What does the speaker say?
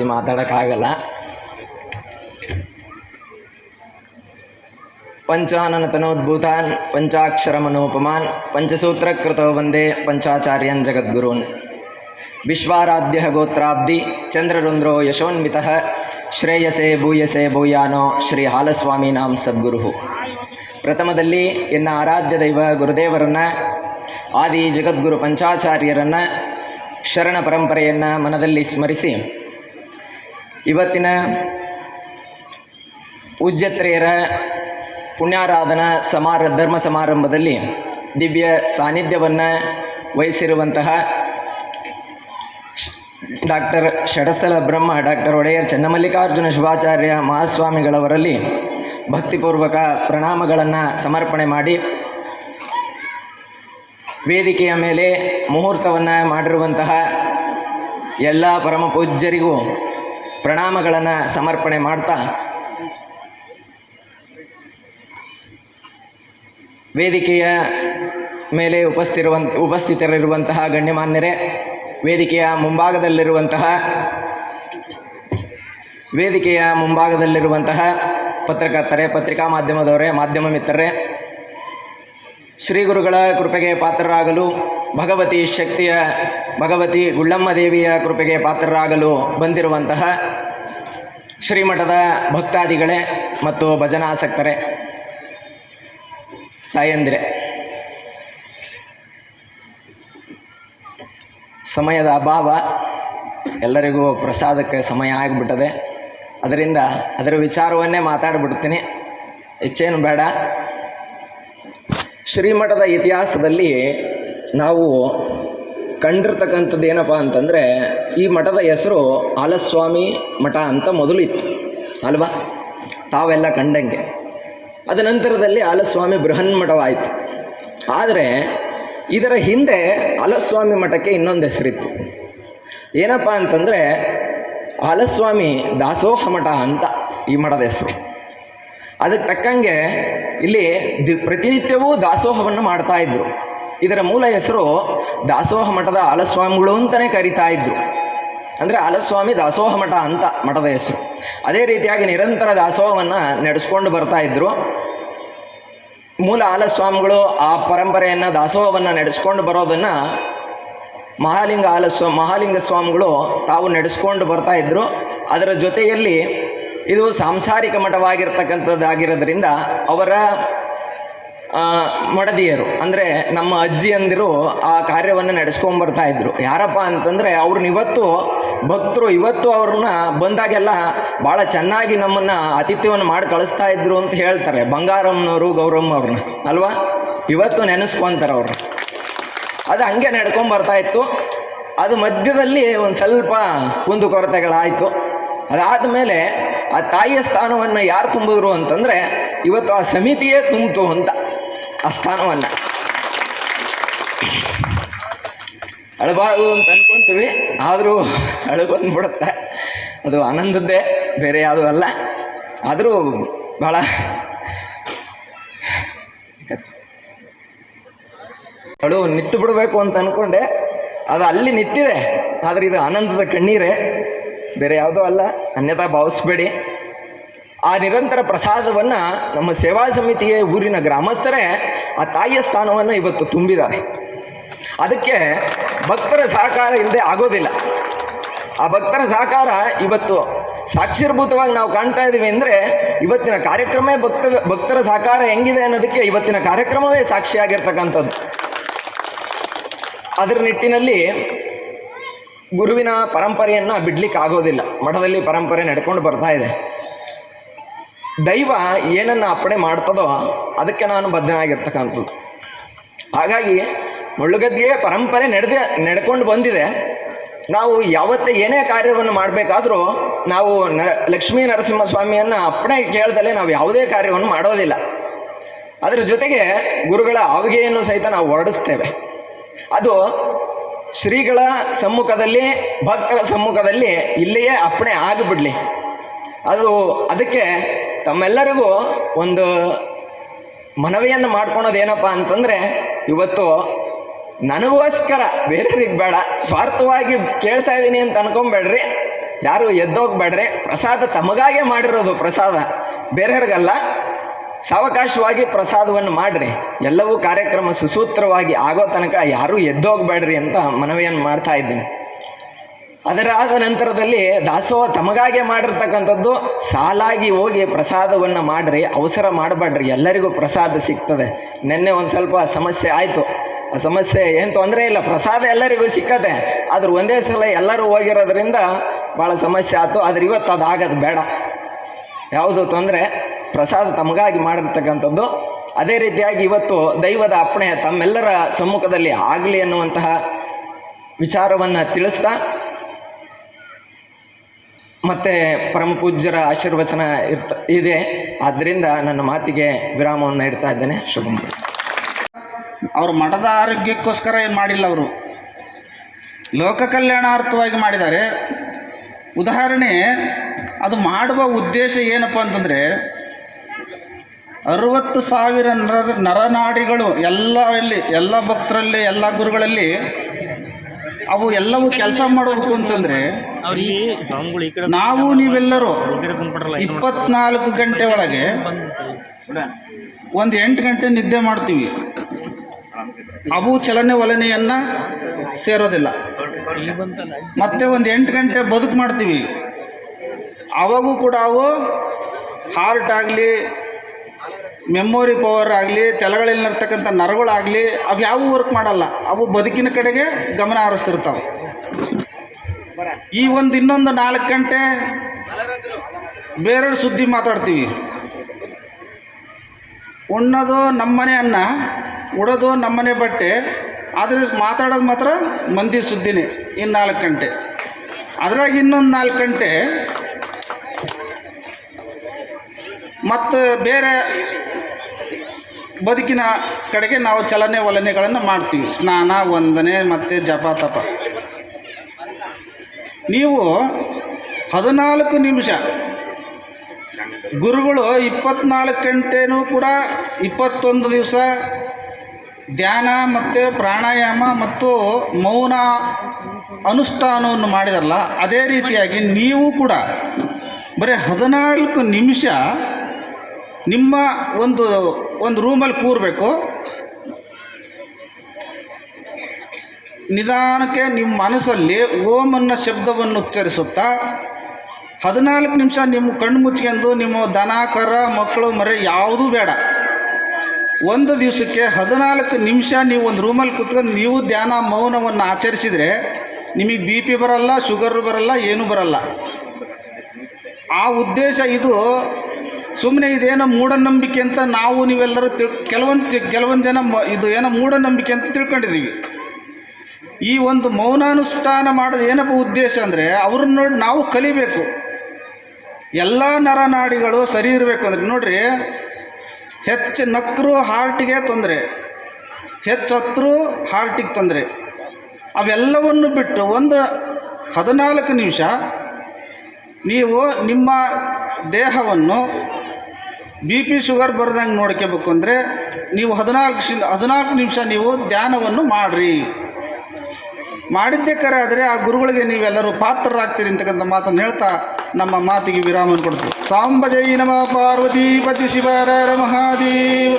ಜಾಸ್ತಿ ಮಾತಾಡೋಕ್ಕಾಗಲ್ಲ. ಪಂಚಾನನತನೋದ್ಭೂತಾನ್, ಪಂಚಾಕ್ಷರಮನೋಪಮಾನ್, ಪಂಚಸೂತ್ರಕೃತೋ ವಂದೇ ಪಂಚಾಚಾರ್ಯನ್ ಜಗದ್ಗುರೂನ್. ವಿಶ್ವಾರಾಧ್ಯ ಗೋತ್ರಾಬ್ಧಿ, ಚಂದ್ರರುಂದ್ರೋ ಯಶೋನ್ವಿತ ಶ್ರೇಯಸೆ ಭೂಯಸೆ ಭೂಯಾನೋ ಶ್ರೀ ಹಾಲಸ್ವಾಮೀನಾಂ ಸದ್ಗುರು. ಪ್ರಥಮದಲ್ಲಿ ಎನ್ನ ಆರಾಧ್ಯ ದೈವ ಗುರುದೇವರನ್ನ, ಆದಿ ಜಗದ್ಗುರು ಪಂಚಾಚಾರ್ಯರನ್ನ, ಶರಣ ಪರಂಪರೆಯನ್ನು ಮನದಲ್ಲಿ ಸ್ಮರಿಸಿ. ಇವತ್ತಿನ ಪೂಜ್ಯತ್ರೆಯರ ಪುಣ್ಯಾರಾಧನಾ ಸಮಾರ, ಧರ್ಮ ಸಮಾರಂಭದಲ್ಲಿ ದಿವ್ಯ ಸಾನ್ನಿಧ್ಯವನ್ನು ವಹಿಸಿರುವಂತಹ ಡಾಕ್ಟರ್ ಷಡಸ್ಥಲ ಬ್ರಹ್ಮ, ಡಾಕ್ಟರ್ ಒಡೆಯರ್ ಚನ್ನಮಲ್ಲಿಕಾರ್ಜುನ ಶಿವಾಚಾರ್ಯ ಮಹಾಸ್ವಾಮಿಗಳವರಲ್ಲಿ ಭಕ್ತಿಪೂರ್ವಕ ಪ್ರಣಾಮಗಳನ್ನು ಸಮರ್ಪಣೆ ಮಾಡಿ ವೇದಿಕೆಯ ಮೇಲೆ ಮುಹೂರ್ತವನ್ನು ಮಾಡಿರುವಂತಹ ಎಲ್ಲ ಪರಮ ಪೂಜ್ಯರಿಗೂ ಪ್ರಣಾಮಗಳನ್ನು ಸಮರ್ಪಣೆ ಮಾಡ್ತಾ ವೇದಿಕೆಯ ಮೇಲೆ ಉಪಸ್ಥಿರುವ, ಉಪಸ್ಥಿತರಿರುವಂತಹ ಗಣ್ಯಮಾನ್ಯರೇ, ವೇದಿಕೆಯ ಮುಂಭಾಗದಲ್ಲಿರುವಂತಹ ವೇದಿಕೆಯ ಮುಂಭಾಗದಲ್ಲಿರುವಂತಹ ಪತ್ರಕರ್ತರೇ, ಪತ್ರಿಕಾ ಮಾಧ್ಯಮದವರೇ, ಮಾಧ್ಯಮ ಮಿತ್ರರೇ ಶ್ರೀ ಗುರುಗಳ ಕೃಪೆಗೆ ಪಾತ್ರರಾಗಲು, ಭಗವತಿ ಶಕ್ತಿಯ, ಭಗವತಿ ಗುಳ್ಳಮ್ಮ ದೇವಿಯ ಕೃಪೆಗೆ ಪಾತ್ರರಾಗಲು ಬಂದಿರುವಂತಹ ಶ್ರೀಮಠದ ಭಕ್ತಾದಿಗಳೇ ಮತ್ತು ಭಜನಾಸಕ್ತರೇ, ತಾಯಂದಿರೆ, ಸಮಯದ ಅಭಾವ ಎಲ್ಲರಿಗೂ ಪ್ರಸಾದಕ್ಕೆ ಸಮಯ ಆಗಿಬಿಟ್ಟದೆ. ಅದರಿಂದ ಅದರ ವಿಚಾರವನ್ನೇ ಮಾತಾಡಿಬಿಡ್ತೀನಿ. ಹೆಚ್ಚೇನು ಬೇಡ. ಶ್ರೀಮಠದ ಇತಿಹಾಸದಲ್ಲಿ ನಾವು ಕಂಡಿರ್ತಕ್ಕಂಥದ್ದು ಏನಪ್ಪ ಅಂತಂದರೆ, ಈ ಮಠದ ಹೆಸರು ಆಲಸ್ವಾಮಿ ಮಠ ಅಂತ ಮೊದಲು ಇತ್ತು ಅಲ್ವಾ? ತಾವೆಲ್ಲ ಕಂಡಂಗೆ. ಅದ ನಂತರದಲ್ಲಿ ಆಲಸ್ವಾಮಿ ಬೃಹನ್ಮಠವಾಯಿತು ಆದರೆ, ಇದರ ಹಿಂದೆ ಆಲಸ್ವಾಮಿ ಮಠಕ್ಕೆ ಇನ್ನೊಂದು ಹೆಸರಿತ್ತು. ಏನಪ್ಪ ಅಂತಂದರೆ, ಆಲಸ್ವಾಮಿ ದಾಸೋಹ ಮಠ ಅಂತ ಈ ಮಠದ ಹೆಸರು. ಅದಕ್ಕೆ ತಕ್ಕಂಗೆ ಇಲ್ಲಿ ದಿ, ಪ್ರತಿನಿತ್ಯವೂ ದಾಸೋಹವನ್ನು ಮಾಡ್ತಾ ಇದ್ರು. ಇದರ ಮೂಲ ಹೆಸರು ದಾಸೋಹ ಮಠದ ಆಲಸ್ವಾಮಿಗಳು ಅಂತಲೇ ಕರಿತಾ ಇದ್ರು. ಅಂದರೆ ಆಲಸ್ವಾಮಿ ದಾಸೋಹ ಮಠ ಅಂತ ಮಠದ ಹೆಸರು. ಅದೇ ರೀತಿಯಾಗಿ ನಿರಂತರ ದಾಸೋಹವನ್ನು ನಡೆಸ್ಕೊಂಡು ಬರ್ತಾ ಇದ್ದರು ಮೂಲ ಆಲಸ್ವಾಮಿಗಳು ಆ ಪರಂಪರೆಯನ್ನು, ದಾಸೋಹವನ್ನು ನಡೆಸ್ಕೊಂಡು ಬರೋದನ್ನು ಮಹಾಲಿಂಗ ಆಲಸ್ವ, ಮಹಾಲಿಂಗ ಸ್ವಾಮಿಗಳು ತಾವು ನಡೆಸ್ಕೊಂಡು ಬರ್ತಾ ಇದ್ದರು ಅದರ ಜೊತೆಯಲ್ಲಿ ಇದು ಸಾಂಸಾರಿಕ ಮಠವಾಗಿರ್ತಕ್ಕಂಥದ್ದಾಗಿರೋದ್ರಿಂದ ಅವರ ಮಡದಿಯರು. ಅಂದರೆ ನಮ್ಮ ಅಜ್ಜಿಯಂದಿರು ಆ ಕಾರ್ಯವನ್ನು ನಡೆಸ್ಕೊಂಬರ್ತಾ ಇದ್ರು. ಯಾರಪ್ಪ ಅಂತಂದರೆ ಅವ್ರನ್ನ ಇವತ್ತು ಭಕ್ತರು ಇವತ್ತು ಅವ್ರನ್ನ ಬಂದಾಗೆಲ್ಲ ಭಾಳ ಚೆನ್ನಾಗಿ ನಮ್ಮನ್ನು ಆತಿಥ್ಯವನ್ನು ಮಾಡಿ ಕಳಿಸ್ತಾ ಇದ್ರು ಅಂತ ಹೇಳ್ತಾರೆ. ಬಂಗಾರಮ್ಮನವರು, ಗೌರಮ್ಮ ಅವ್ರನ್ನ. ಅಲ್ವಾ? ಇವತ್ತು ನೆನೆಸ್ಕೊಂತಾರೆ ಅವ್ರು ಅದು ಹಂಗೆ ನಡ್ಕೊಂಬರ್ತಾ ಇತ್ತು. ಅದು ಮಧ್ಯದಲ್ಲಿ ಒಂದು ಸ್ವಲ್ಪ ಕುಂದುಕೊರತೆಗಳಾಯಿತು ಅದಾದ ಮೇಲೆ ಆ ತಾಯಿಯ ಸ್ಥಾನವನ್ನು ಯಾರು ತುಂಬಿದ್ರು ಅಂತಂದರೆ ಇವತ್ತು ಆ ಸಮಿತಿಯೇ ತುಂಬಿತು ಅಂತ ಆ ಸ್ಥಾನವನ್ನು. ಅಳಬಾರ್ದು ಅಂತ ಅನ್ಕೊಂತೀವಿ, ಆದರೂ ಅಳು ಬಿಡುತ್ತೆ. ಅದು ಆನಂದದ್ದೇ, ಬೇರೆ ಯಾವುದೂ ಅಲ್ಲ. ಆದರೂ ಭಾಳ ಅಳು ನಿತ್ತು ಬಿಡಬೇಕು ಅಂತ ಅಂದ್ಕೊಂಡೆ ಅದು ಅಲ್ಲಿ ನಿಂತಿದೆ. ಆದರೆ ಇದು ಆನಂದದ ಕಣ್ಣೀರೇ. ಬೇರೆ ಯಾವುದೂ ಅಲ್ಲ. ಅನ್ಯತಾ ಭಾವಿಸ್ಬೇಡಿ. ಆ ನಿರಂತರ ಪ್ರಸಾದವನ್ನು ನಮ್ಮ ಸೇವಾ ಸಮಿತಿಯ ಊರಿನ ಗ್ರಾಮಸ್ಥರೇ ಆ ತಾಯಿಯ ಸ್ಥಾನವನ್ನು ಇವತ್ತು ತುಂಬಿದ್ದಾರೆ. ಅದಕ್ಕೆ ಭಕ್ತರ ಸಹಕಾರ ಇಲ್ಲದೆ ಆಗೋದಿಲ್ಲ. ಆ ಭಕ್ತರ ಸಹಕಾರ ಇವತ್ತು ಸಾಕ್ಷೀರ್ಭೂತವಾಗಿ ನಾವು ಕಾಣ್ತಾ ಇದ್ದೀವಿ ಅಂದರೆ ಇವತ್ತಿನ ಕಾರ್ಯಕ್ರಮವೇ ಭಕ್ತ, ಭಕ್ತರ ಸಹಕಾರ ಹೆಂಗಿದೆ ಅನ್ನೋದಕ್ಕೆ ಇವತ್ತಿನ ಕಾರ್ಯಕ್ರಮವೇ ಸಾಕ್ಷಿಯಾಗಿರ್ತಕ್ಕಂಥದ್ದು. ಅದರ ನಿಟ್ಟಿನಲ್ಲಿ ಗುರುವಿನ ಪರಂಪರೆಯನ್ನು ಬಿಡ್ಲಿಕ್ಕೆ ಆಗೋದಿಲ್ಲ ಮಠದಲ್ಲಿ ಪರಂಪರೆ ನಡ್ಕೊಂಡು ಬರ್ತಾ ಇದೆ. ದೈವ ಏನನ್ನು ಅಪ್ಪಣೆ ಮಾಡ್ತದೋ ಅದಕ್ಕೆ ನಾನು ಬದ್ಧನಾಗಿರ್ತಕ್ಕಂಥದ್ದು. ಹಾಗಾಗಿ ಮುಳ್ಳುಗದ್ದಿಗೆ ಪರಂಪರೆ ನಡೆದ, ನಡ್ಕೊಂಡು ಬಂದಿದೆ. ನಾವು ಯಾವತ್ತೇ ಏನೇ ಕಾರ್ಯವನ್ನು ಮಾಡಬೇಕಾದ್ರೂ ನಾವು ನ, ಲಕ್ಷ್ಮೀ ನರಸಿಂಹಸ್ವಾಮಿಯನ್ನು ಅಪ್ಪಣೆ ಕೇಳ್ದಲೇ ನಾವು ಯಾವುದೇ ಕಾರ್ಯವನ್ನು ಮಾಡೋದಿಲ್ಲ. ಅದರ ಜೊತೆಗೆ ಗುರುಗಳ ಆವಿಗೆಯನ್ನು ಸಹಿತ ನಾವು ಹೊರಡಿಸ್ತೇವೆ. ಅದು ಶ್ರೀಗಳ ಸಮ್ಮುಖದಲ್ಲಿ, ಭಕ್ತರ ಸಮ್ಮುಖದಲ್ಲಿ ಇಲ್ಲಿಯೇ ಅಪ್ಪಣೆ ಆಗಿಬಿಡಲಿ. ಅದು ಅದಕ್ಕೆ ತಮ್ಮೆಲ್ಲರಿಗೂ ಒಂದು ಮನವಿಯನ್ನು ಮಾಡ್ಕೊಳೋದು ಏನಪ್ಪ ಅಂತಂದರೆ, ಇವತ್ತು ನನಗೋಸ್ಕರ ಬೇರೆಯವ್ರಿಗೆ ಬೇಡ, ಸ್ವಾರ್ಥವಾಗಿ ಕೇಳ್ತಾ ಇದ್ದೀನಿ ಅಂತ ಅನ್ಕೊಂಬೇಡ್ರಿ ಯಾರು ಎದ್ದೋಗ್ಬೇಡ್ರಿ. ಪ್ರಸಾದ ತಮಗಾಗೆ ಮಾಡಿರೋದು ಪ್ರಸಾದ. ಬೇರೆಯವ್ರಿಗಲ್ಲ, ಸಾವಕಾಶವಾಗಿ ಪ್ರಸಾದವನ್ನು ಮಾಡಿರಿ. ಎಲ್ಲವೂ ಕಾರ್ಯಕ್ರಮ ಸುಸೂತ್ರವಾಗಿ ಆಗೋ ತನಕ ಯಾರೂ ಎದ್ದೋಗ್ಬೇಡ್ರಿ ಅಂತ ಮನವಿಯನ್ನು ಮಾಡ್ತಾ ಇದ್ದೀನಿ. ಅದರಾದ ನಂತರದಲ್ಲಿ ದಾಸೋಹ ತಮಗಾಗೆ ಮಾಡಿರ್ತಕ್ಕಂಥದ್ದು, ಸಾಲಾಗಿ ಹೋಗಿ ಪ್ರಸಾದವನ್ನು ಮಾಡ್ರಿ, ಅವಸರ ಮಾಡಬೇಡ್ರಿ ಎಲ್ಲರಿಗೂ ಪ್ರಸಾದ ಸಿಗ್ತದೆ. ನಿನ್ನೆ ಒಂದು ಸ್ವಲ್ಪ ಸಮಸ್ಯೆ ಆಯಿತು. ಆ ಸಮಸ್ಯೆ ಏನು ತೊಂದರೆ ಇಲ್ಲ, ಪ್ರಸಾದ ಎಲ್ಲರಿಗೂ ಸಿಕ್ಕತ್ತೆ ಆದ್ರೆ ಒಂದೇ ಸಲ ಎಲ್ಲರೂ ಹೋಗಿರೋದ್ರಿಂದ ಭಾಳ ಸಮಸ್ಯೆ ಆಯಿತು. ಆದ್ರೆ ಇವತ್ತು ಅದು ಆಗೋದು ಬೇಡ. ಯಾವುದು ತೊಂದರೆ, ಪ್ರಸಾದ ತಮಗಾಗಿ ಮಾಡಿರ್ತಕ್ಕಂಥದ್ದು. ಅದೇ ರೀತಿಯಾಗಿ ಇವತ್ತು ದೈವದ ಅಪ್ಪಣೆ ತಮ್ಮೆಲ್ಲರ ಸಮ್ಮುಖದಲ್ಲಿ ಆಗಲಿ ಅನ್ನುವಂತಹ ವಿಚಾರವನ್ನು ತಿಳಿಸ್ತಾ ಮತ್ತು ಪರಮ ಪೂಜ್ಯರ ಆಶೀರ್ವಚನ ಇರ್ತ, ಇದೆ. ಆದ್ದರಿಂದ ನನ್ನ ಮಾತಿಗೆ ವಿರಾಮವನ್ನು ಇಡ್ತಾ ಇದ್ದೇನೆ. ಶುಭಂ ಅವರು ಮಠದ ಆರೋಗ್ಯಕ್ಕೋಸ್ಕರ ಏನು ಮಾಡಿಲ್ಲ ಅವರು. ಲೋಕ ಕಲ್ಯಾಣಾರ್ಥವಾಗಿ ಮಾಡಿದ್ದಾರೆ. ಉದಾಹರಣೆ, ಅದು ಮಾಡುವ ಉದ್ದೇಶ ಏನಪ್ಪ ಅಂತಂದರೆ, ಅರುವತ್ತು ಸಾವಿರ ನರ, ನರನಾಡಿಗಳು ಎಲ್ಲರಲ್ಲಿ ಎಲ್ಲ ಭಕ್ತರಲ್ಲಿ, ಎಲ್ಲ ಗುರುಗಳಲ್ಲಿ ಅವು ಎಲ್ಲವೂ ಕೆಲಸ ಮಾಡಬೇಕು ಅಂತಂದರೆ ನಾವು ನೀವೆಲ್ಲರೂ ಇಪ್ಪತ್ನಾಲ್ಕು ಗಂಟೆ ಒಳಗೆ ಒಂದು ಎಂಟು ಗಂಟೆ ನಿದ್ದೆ ಮಾಡ್ತೀವಿ. ಅವು ಚಲನೆ ವಲನೆಯನ್ನು ಸೇರೋದಿಲ್ಲ. ಮತ್ತೆ ಒಂದು ಎಂಟು ಗಂಟೆ ಬದುಕು ಮಾಡ್ತೀವಿ. ಅವಾಗೂ ಕೂಡ ಅವು ಹಾರ್ಟ್ ಆಗಲಿ ಮೆಮೊರಿ ಪವರ್ ಆಗಲಿ ತಲೆಗಳಲ್ಲಿರ್ತಕ್ಕಂಥ ನರಗಳಾಗಲಿ ಅವು ಯಾವ ವರ್ಕ್ ಮಾಡಲ್ಲ. ಅವು ಬದುಕಿನ ಕಡೆಗೆ ಗಮನ ಹರಿಸ್ತಿರ್ತಾವೆ. ಈ ಒಂದು ಇನ್ನೊಂದು ನಾಲ್ಕು ಗಂಟೆ ಬೇರೆಯವ್ರ ಸುದ್ದಿ ಮಾತಾಡ್ತೀವಿ. ಉಣ್ಣೋದು ನಮ್ಮನೆ ಅನ್ನ, ಉಡೋದು ನಮ್ಮನೆ ಬಟ್ಟೆ, ಆದರೆ ಮಾತಾಡೋದು ಮಾತ್ರ ಮಂದಿ ಸುದ್ದಿನೇ ಇನ್ನು ನಾಲ್ಕು ಗಂಟೆ. ಅದ್ರಾಗ ಇನ್ನೊಂದು ನಾಲ್ಕು ಗಂಟೆ ಮತ್ತು ಬೇರೆ ಬದುಕಿನ ಕಡೆಗೆ ನಾವು ಚಲನೆ ವಲನೆಗಳನ್ನು ಮಾಡ್ತೀವಿ. ಸ್ನಾನ, ವಂದನೆ ಮತ್ತು ಜಪ, ತಪ. ನೀವು ಹದಿನಾಲ್ಕು ನಿಮಿಷ ಗುರುಗಳು ಇಪ್ಪತ್ನಾಲ್ಕು ಗಂಟೆನೂ ಕೂಡ ಇಪ್ಪತ್ತೊಂದು ದಿವಸ ಧ್ಯಾನ ಮತ್ತು ಪ್ರಾಣಾಯಾಮ ಮತ್ತು ಮೌನ ಅನುಷ್ಠಾನವನ್ನು ಮಾಡಿದಾರಲ್ಲ, ಅದೇ ರೀತಿಯಾಗಿ ನೀವು ಕೂಡ ಬರೀ ಹದಿನಾಲ್ಕು ನಿಮಿಷ ನಿಮ್ಮ ಒಂದು ಒಂದು ರೂಮಲ್ಲಿ ಕೂರಬೇಕು. ನಿಧಾನಕ್ಕೆ ನಿಮ್ಮ ಮನಸ್ಸಲ್ಲಿ ಓಂ ಅನ್ನೋ ಶಬ್ದವನ್ನು ಉಚ್ಚರಿಸುತ್ತಾ ಹದಿನಾಲ್ಕು ನಿಮಿಷ ನಿಮ್ಮ ಕಣ್ಣು ಮುಚ್ಕೊಂಡು ನಿಮ್ಮ ದನ ಕರ ಮಕ್ಕಳು, ಮರೆ ಯಾವುದೂ ಬೇಡ. ಒಂದು ದಿವಸಕ್ಕೆ ಹದಿನಾಲ್ಕು ನಿಮಿಷ ನೀವು ಒಂದು ರೂಮಲ್ಲಿ ಕುತ್ಕೊಂಡು ನೀವು ಧ್ಯಾನ, ಮೌನವನ್ನು ಆಚರಿಸಿದರೆ ನಿಮಗೆ ಬಿ ಪಿ ಬರಲ್ಲ, ಶುಗರ್ ಬರಲ್ಲ, ಏನೂ ಬರಲ್ಲ. ಆ ಉದ್ದೇಶ ಇದು. ಸುಮ್ಮನೆ ಇದೇನೋ ಮೂಢನಂಬಿಕೆ ಅಂತ ನಾವು ನೀವೆಲ್ಲರೂ ತಿಳ್, ಕೆಲವೊಂದು ಕೆಲವೊಂದು ಜನ ಇದು ಏನೋ ಮೂಢನಂಬಿಕೆ ಅಂತ ತಿಳ್ಕೊಂಡಿದ್ದೀವಿ. ಈ ಒಂದು ಮೌನಾನುಷ್ಠಾನ ಮಾಡೋದು ಏನಪ್ಪ ಉದ್ದೇಶ ಅಂದರೆ ಅವ್ರನ್ನ ನೋಡಿ ನಾವು ಕಲಿಬೇಕು. ಎಲ್ಲ ನರನಾಡಿಗಳು ಸರಿ ಇರಬೇಕು ಅಂದರೆ ನೋಡ್ರಿ, ಹೆಚ್ಚು ನಕ್ಕರು ಹಾರ್ಟಿಗೆ ತೊಂದರೆ, ಹೆಚ್ಚು ಹತ್ತರೂ ಹಾರ್ಟಿಗೆ ತೊಂದರೆ. ಅವೆಲ್ಲವನ್ನು ಬಿಟ್ಟು ಒಂದು ಹದಿನಾಲ್ಕು ನಿಮಿಷ ನೀವು ನಿಮ್ಮ ದೇಹವನ್ನು ಬಿ ಪಿ ಶುಗರ್ ಬರ್ದಂಗೆ ನೋಡ್ಕೋಬೇಕು ಅಂದರೆ ನೀವು ಹದಿನಾಲ್ಕು ಶಿ ಹದಿನಾಲ್ಕು ನಿಮಿಷ ನೀವು ಧ್ಯಾನವನ್ನು ಮಾಡಿರಿ. ಮಾಡಿದ್ದೇ ಕರೆ ಆದರೆ ಆ ಗುರುಗಳಿಗೆ ನೀವೆಲ್ಲರೂ ಪಾತ್ರರಾಗ್ತೀರಿ ಅಂತಕ್ಕಂಥ ಮಾತನ್ನು ಹೇಳ್ತಾ ನಮ್ಮ ಮಾತಿಗೆ ವಿರಾಮವನ್ನು ಕೊಡ್ತೀವಿ. ಸಾಂಬ ಜೈ ನಮ ಪಾರ್ವತಿ ಪತಿ ಶಿವರ ಮಹಾದೇವ್.